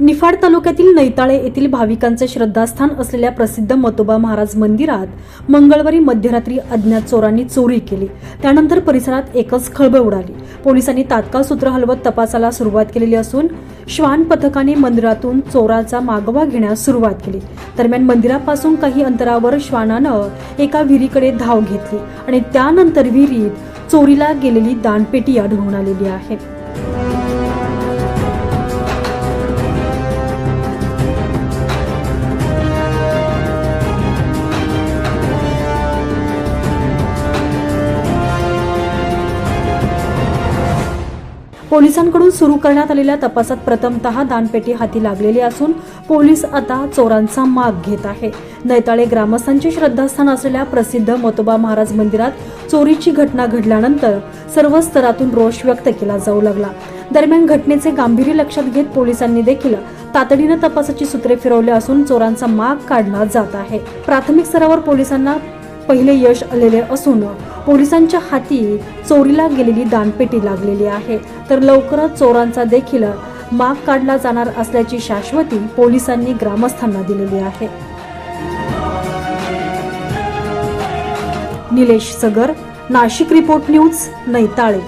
निफाड तालुक्यातील नैताळे येथील भाविकांचे श्रद्धास्थान असलेल्या प्रसिद्ध मतोबा महाराज मंदिरात मंगळवारी मध्यरात्री अज्ञात चोरांनी चोरी केली. त्यानंतर परिसरात एकच खळबळ उडाली. पोलिसांनी तात्काळ सूत्र हलवत तपासाला सुरुवात केलेली असून श्वान पथकाने मंदिरातून चोराचा मागोवा घेण्यास सुरुवात केली. दरम्यान मंदिरापासून काही अंतरावर श्वानानं एका विहिरीकडे धाव घेतली आणि त्यानंतर विहिरीत चोरीला गेलेली दानपेटी आढळून आलेली आहे. पोलिसांकडून सुरू करण्यात आलेल्या तपासात प्रथमतः दानपेटी हाती लागलेली असून पोलीस आता चोरांचा माग घेत आहे. नैताळे ग्रामस्थांचे श्रद्धास्थान असलेल्या प्रसिद्ध मतोबा महाराज मंदिरात चोरीची घटना घडल्यानंतर सर्व स्तरातून रोष व्यक्त केला जाऊ लागला. दरम्यान घटनेचे गांभीर्य लक्षात घेत पोलिसांनी देखील तातडीनं तपासाची सूत्रे फिरवली असून चोरांचा माग काढला जात आहे. प्राथमिक स्तरावर पोलिसांना पहिले यश आलेले असून पोलिसांच्या हाती चोरीला गेलेली दानपेटी लागलेली आहे. तर लवकरच चोरांचा देखील माग काढला जाणार असल्याची शाश्वती पोलिसांनी ग्रामस्थांना दिलेली आहे. Nilesh Sagar Nashik report news Naitale.